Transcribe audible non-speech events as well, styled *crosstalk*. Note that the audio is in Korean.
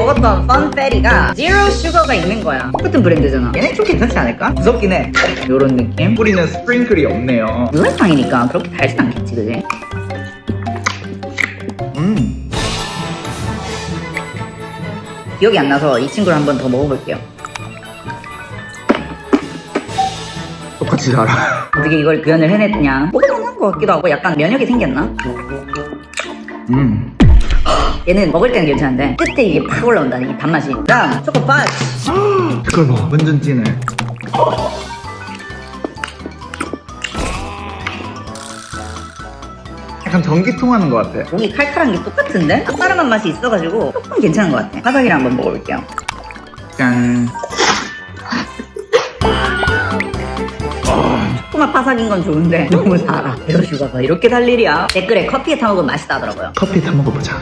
먹었던 펀페리가 제로 슈거가 있는 거야. 똑같은 브랜드잖아. 얘네 좀 괜찮지 않을까? 무섭긴 해. *laughs* 요런 느낌? 뿌리는 스프링클이 없네요. 노래탕이니까 그렇게 달진 않겠지, 그지? 음. 기억이 안 나서 이 친구를 한 번 더 먹어볼게요. 똑같이 달아. 어떻게 이걸 구현을 해냈냐? 먹을만한 것 같기도 하고 약간 면역이 생겼나? 음. 얘는 먹을 때는 괜찮은데 끝에 이게 팍 올라온다 이 단맛이 다음 색깔 봐. 완전 진해. 약간 전기 통 하는 것 같아. 목이 칼칼한 게 똑같은데? 까르만 맛이 있어가지고 조금 괜찮은 것 같아 바삭이랑 한번 먹어볼게요 짠. 조그만 바삭인 건 좋은데 너무 달아 에어슈가가 이렇게 달 일이야 댓글에 커피에 타먹으면 맛있다 하더라고요 커피 타 먹어보자.